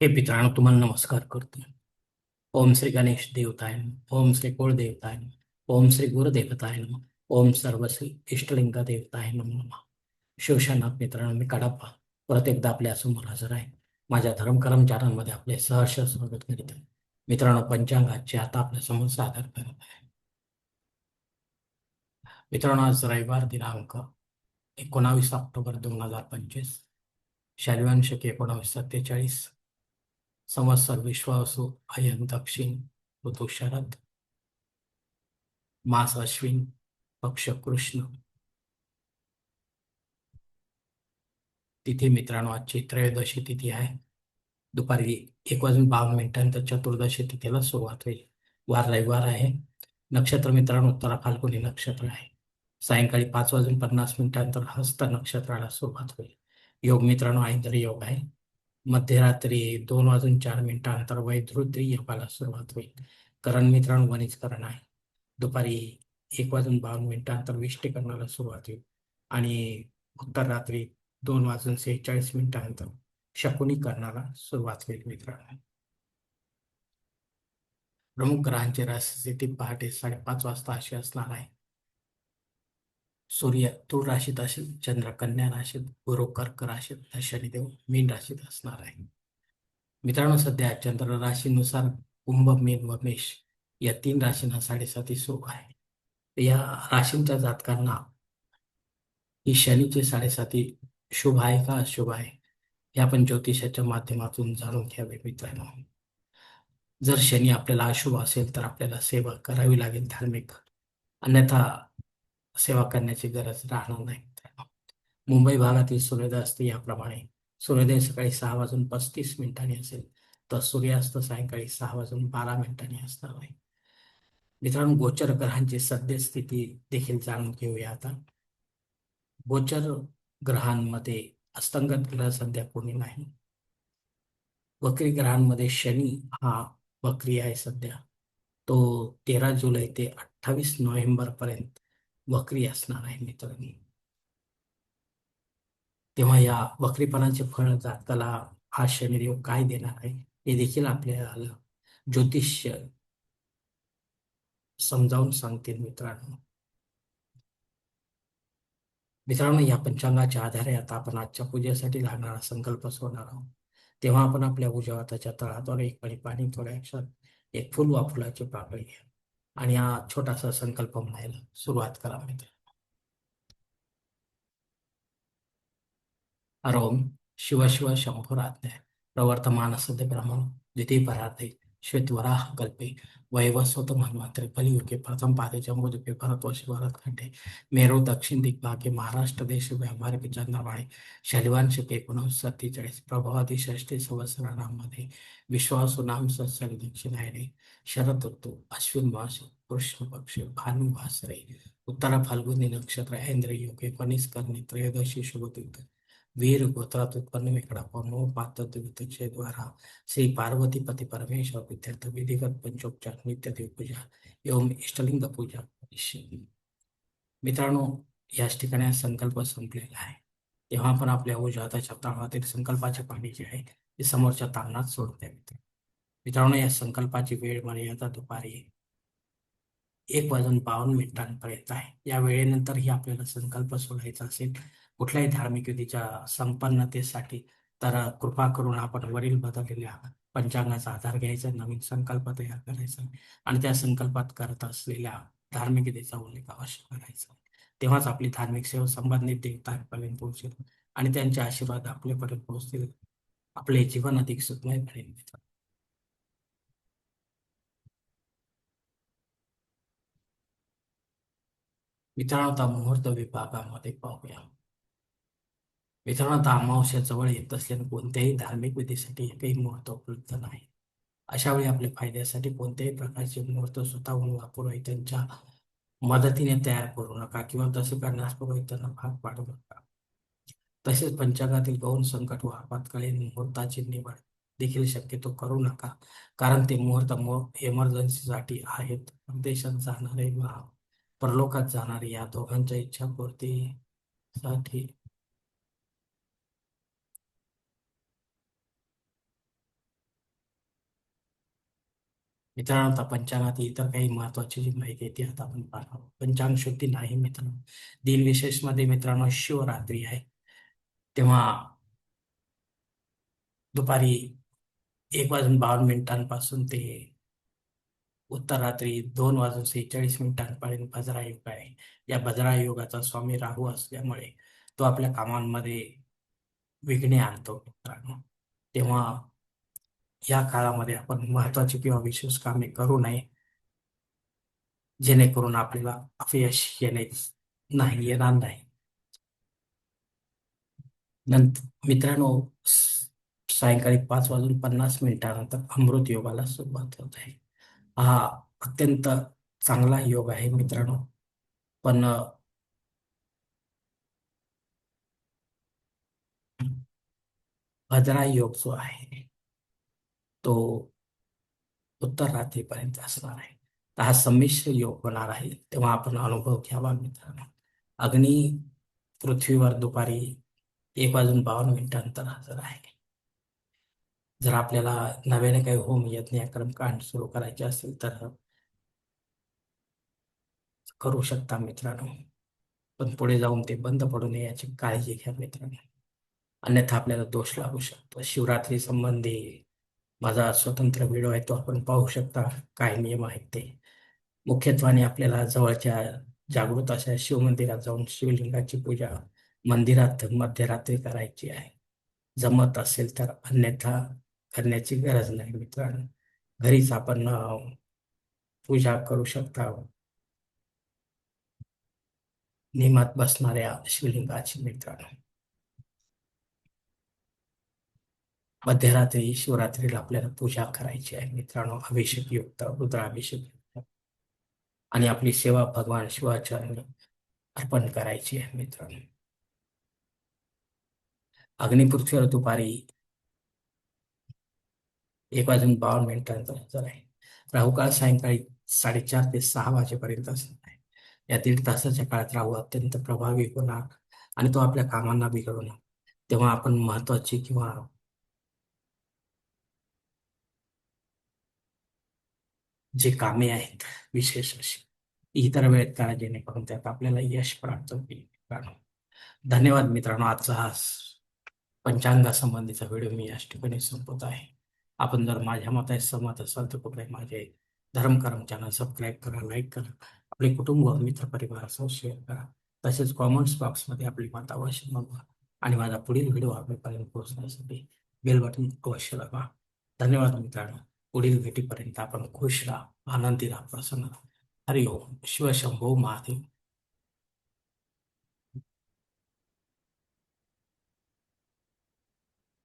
हे मित्रांनो तुम्हाला नमस्कार करतो ओम श्री गणेश देवताय ओम श्री कुळ देवताय ओम श्री गुरुदेवताय ओम सर्व श्री इष्टलिंग देवताय नमः शिवशनाथ मित्रांनो मी कडाप्पा परत एकदा आपल्यासमोर हजर आहे. माझ्या धर्म चॅनलमध्ये आपले सहर्ष स्वागत करीत. आहे मित्रांनो पंचांगाचे आता आपल्यासमोर सादर करत आहे. मित्रांनो आज रविवार दिनांक एकोणावीस ऑक्टोबर दोन हजार पंचवीस शालिवान शके एकोणावीस सत्तेचाळीस समस्त विश्वासो अयम दक्षिण ऋतु शरद मास अश्विन पक्ष कृष्ण तिथे मित्रांनो आजची त्रयोदशी तिथी आहे दुपारी एक वाजून बावन्न मिनिटांनंतर चतुर्दशी तिथीला सुरुवात होईल वार रविवार आहे नक्षत्र मित्रांनो उत्तरा फाल्गुनी नक्षत्र आहे सायंकाळी पाच वाजून पन्नास मिनिटांनंतर हस्त नक्षत्राला सुरुवात होईल योग मित्रांनो ऐंद्री योग आहे मध्यरात्री दोन वाजून चार मिनिटानंतर वैधृत्री योगाला सुरुवात होईल. करण मित्रांनो वनिजकरण आहे. दुपारी एक वाजून बावन्न मिनिटानंतर विष्टीकरणाला सुरुवात होईल. आणि उत्तर रात्री दोन वाजून सेहेचाळीस मिनिटानंतर शकुनीकरणाला सुरुवात होईल मित्रांनो. प्रमुख ग्रहांची राशी पहाटे साडेपाच वाजता अशी असणार आहे. सूर्य तुळ राशीत असेल चंद्र कन्या राशीत गुरु कर्क राशीत शनिदेव मीन राशीत असणार आहे. मित्रांनो सध्या चंद्र राशीनुसार कुंभ मीन व मेष या तीन राशींना साडेसाती सुरू आहे. या राशींच्या जातकांना ही शनीची साडेसाती शुभ आहे का अशुभ आहे हे आपण ज्योतिषाच्या माध्यमातून जाणून घ्यावे मित्रांनो. जर शनी आपल्याला अशुभ असेल तर आपल्याला सेवा करावी लागेल धार्मिक. अन्यथा सेवा करण्याची गरज राहणार नाही. मुंबई भागातील सूर्योदय असते याप्रमाणे. सूर्योदय सकाळी सहा वाजून पस्तीस मिनिटांनी असेल तर सूर्यास्त सायंकाळी सहा वाजून बारा मिनिटांनी असणार आहे मित्रांनो गोचर ग्रहांची सद्यस्थिती देखील जाणून घेऊया आता. गोचर ग्रहांमध्ये अस्तंगत ग्रह सध्या कोणी नाही. वक्री ग्रहांमध्ये शनी हा वक्री आहे सध्या. तो तेरा जुलै ते अठ्ठावीस नोव्हेंबर पर्यंत वक्री असणार आहे मित्रांनी तेव्हा या वक्रीपणाचे फळ जाताला हा शनिदेव काय देणार आहे हे देखील आपल्याला ज्योतिष्य समजावून सांगतील मित्रांनो. मित्रांनो या पंचांगाच्या आधारे आता आपण आजच्या पूजेसाठी लागणारा संकल्प सोडणार आहोत. तेव्हा आपण आपल्या उजवाताच्या तळाद्वारे एक पाणी पाणी थोड्या एक फुल वाफुलाची पाकळी घ्या. आणि हा छोटासा संकल्प म्हणायला सुरुवात करा मित्र. अरोम शिव शिव शंभुराज्ञ प्रवर्तमान सद्य ब्रह्म द्वितीय परार्थी श्वेतवराह कल्पे वैवस्वत मन्वंतरे कलियुगे प्रथम पादे जम्बूद्वीपे भरत खंडे मेरू दक्षिण दिग्भागे महाराष्ट्र देश व्यावहारिक चंद्रवाणे शैलवान शके एकोणीस सत्तेचाळीस प्रभावादी षष्टी संवत्सरामध्ये विश्वासू नाम सत्सरी दक्षिणायने शरद ऋतू अश्विन मास कृष्ण पक्ष भानु भासरे उत्तरा फाल्गुनी नक्षत्र ऐंद्र योग एकोणीस करणे त्रयोदशी शुभतीर्थ वीर गोत्रात उत्पन्न పొన్ను पनो पात्र ద్వారా श्री పార్వతీపతి పరమేశ్వర परमेश्वर విధిగత विधिगत पंचोपचार नित्य देवपूजा एवं इष्टलिंग पूजा मित्रांनो याच ठिकाणी संकल्प संपलेला आहे तेव्हा आपण आपल्या उजाताच्या ताणातील संकल्पाचे पाणी जे आहे ते समोरच्या तांगणात सोडून द्यावे मित्रांनो या संकल्पाची वेळ मर्यादा दुपारी एक वाजून बावन्न मिनिटांपर्यंत आहे या वेळेनंतरही आपल्याला संकल्प सोडायचा असेल कुठल्याही धार्मिक विधीच्या संपन्नतेसाठी तर कृपा करून आपण वरील बदललेल्या पंचांगाचा आधार घ्यायचा नवीन संकल्प तयार करायचा आणि त्या संकल्पात करत असलेल्या धार्मिक विधीचा उल्लेख अवश्य करायचा. तेव्हाच आपली धार्मिक सेवा संबंधित देवतांपर्यंत पोहोचेल आणि त्यांचे आशीर्वाद आपल्यापर्यंत पोहोचतील. आपले जीवन अधिक सुखमय बनेल मित्रांनो आता मुहूर्त विभागामध्ये पाहूया. मित्रांनो आता जवळ येत असल्याने कोणत्याही धार्मिक विधीसाठी एकही मुहूर्त उपलब्ध नाही. अशा वेळी आपल्या फायद्यासाठी कोणत्याही प्रकारचे मुहूर्त स्वतःहून पुरोहितांच्या मदतीने तयार करू नका किंवा तसे करण्यास पुरोहितांना भाग पाडू नका. तसेच पंचांगातील गौण संकट व आपत्कालीन मुहूर्ताची निवड देखील शक्यतो करू नका कारण ते मुहूर्त इमर्जन्सीसाठी आहेत. परदेशात जाणारे व परलोकात जाणारे या दोघांच्या इच्छापूर्तीसाठी मित्रांनो आता पंचांगात इतर काही महत्वाची जी माहिती आहे ती आता आपण पाहणार आहोत. पंचांग शुद्धी नाही मित्रांनो. दिनविशेषमध्ये मित्रांनो शिवरात्री आहे. तेव्हा दुपारी एक वाजून बावन्न मिनिटांपासून ते उत्तर रात्री दोन वाजून सेहेचाळीस मिनिटांपर्यंत भद्रा योग आहे. या बजरा योगाचा स्वामी राहू असल्यामुळे तो आपल्या कामांमध्ये विघ्ने आणतो मित्रांनो. तेव्हा या काळामध्ये आपण महत्वाची किंवा विशेष कामे करू नये जेणेकरून आपल्याला अपयश येणे नाही येणार नाही. नंतर मित्रांनो सायंकाळी पाच वाजून पन्नास मिनिटानंतर अमृत योगाला सुरुवात होत आहे. हा अत्यंत चांगला योग आहे मित्रांनो. पण भद्रा योग जो आहे तो उत्तर रात्रीपर्यंत असणार आहे. तर हा संमिश्र योग होणार आहे. तेव्हा आपण अनुभव घ्यावा मित्रांनो. अग्नी पृथ्वीवर दुपारी एक वाजून बावन्न मिनिटांतर हजर आहे. जर आपल्याला नव्याने काही होम यज्ञ कर्मकांड सुरू करायचे असेल तर करू शकता मित्रांनो. पण पुढे जाऊन ते बंद पडू नये याची काळजी घ्या मित्रांनो. अन्यथा आपल्याला दोष लागू शकतो. शिवरात्री संबंधी माझा स्वतंत्र व्हिडिओ आहे तो आपण पाहू शकता. काय नियम आहेत ते. मुख्यत्वाने आपल्याला जवळच्या जागृत अशा शिवमंदिरात जाऊन शिवलिंगाची पूजा मंदिरात मध्यरात्री करायची आहे. जमत असेल तर अन्यथा करण्याची गरज नाही मित्रांनो. घरीच आपण पूजा करू शकता. नियमात बसणाऱ्या शिवलिंगाची मित्रांनो. मध्यरात्री शिवरात्रीला आपल्याला पूजा करायची आहे. मित्रांनो अभिषेक युक्त रुद्राभिषेक युक्त. आणि आपली सेवा भगवान शिवाचरणी अर्पण करायची आहे मित्रांनो. अग्निपृथ्वीवर दुपारी एक वाजून बावन्न मिनिटांचा हजर आहे. राहुकाळ सायंकाळी साडेचार ते सहा वाजेपर्यंत असणार आहे. या दीड तासाच्या काळात राहू अत्यंत प्रभावी होणार आणि तो आपल्या कामांना बिघडवणार. तेव्हा आपण महत्वाची किंवा जे कामे आहेत विशेष अशी इतर वेळेत करा जेणेकरून त्यात आपल्याला यश प्राप्त होईल. मित्रांनो धन्यवाद मित्रांनो. आजचा हा पंचांगासंबंधीचा व्हिडिओ मी याच ठिकाणी संपवत आहे. आपण जर माझ्या मताशी सहमत असाल तर कृपया माझे धर्मकर्म चॅनल सबस्क्राईब करा लाईक करा. आपले कुटुंब मित्र परिवारासह शेअर करा. तसेच कॉमेंट्स बॉक्समध्ये आपली मत अवश्य नोंदवा आणि माझा पुढील व्हिडिओ आपल्यापर्यंत पोहोचण्यासाठी बेल बटन अवश्य लागा धन्यवाद मित्रांनो. पुढील भेटीपर्यंत आपण खुश राहा आनंदी राहा प्रसन्न राहा. हरिओम. शिवशंभो महादेव.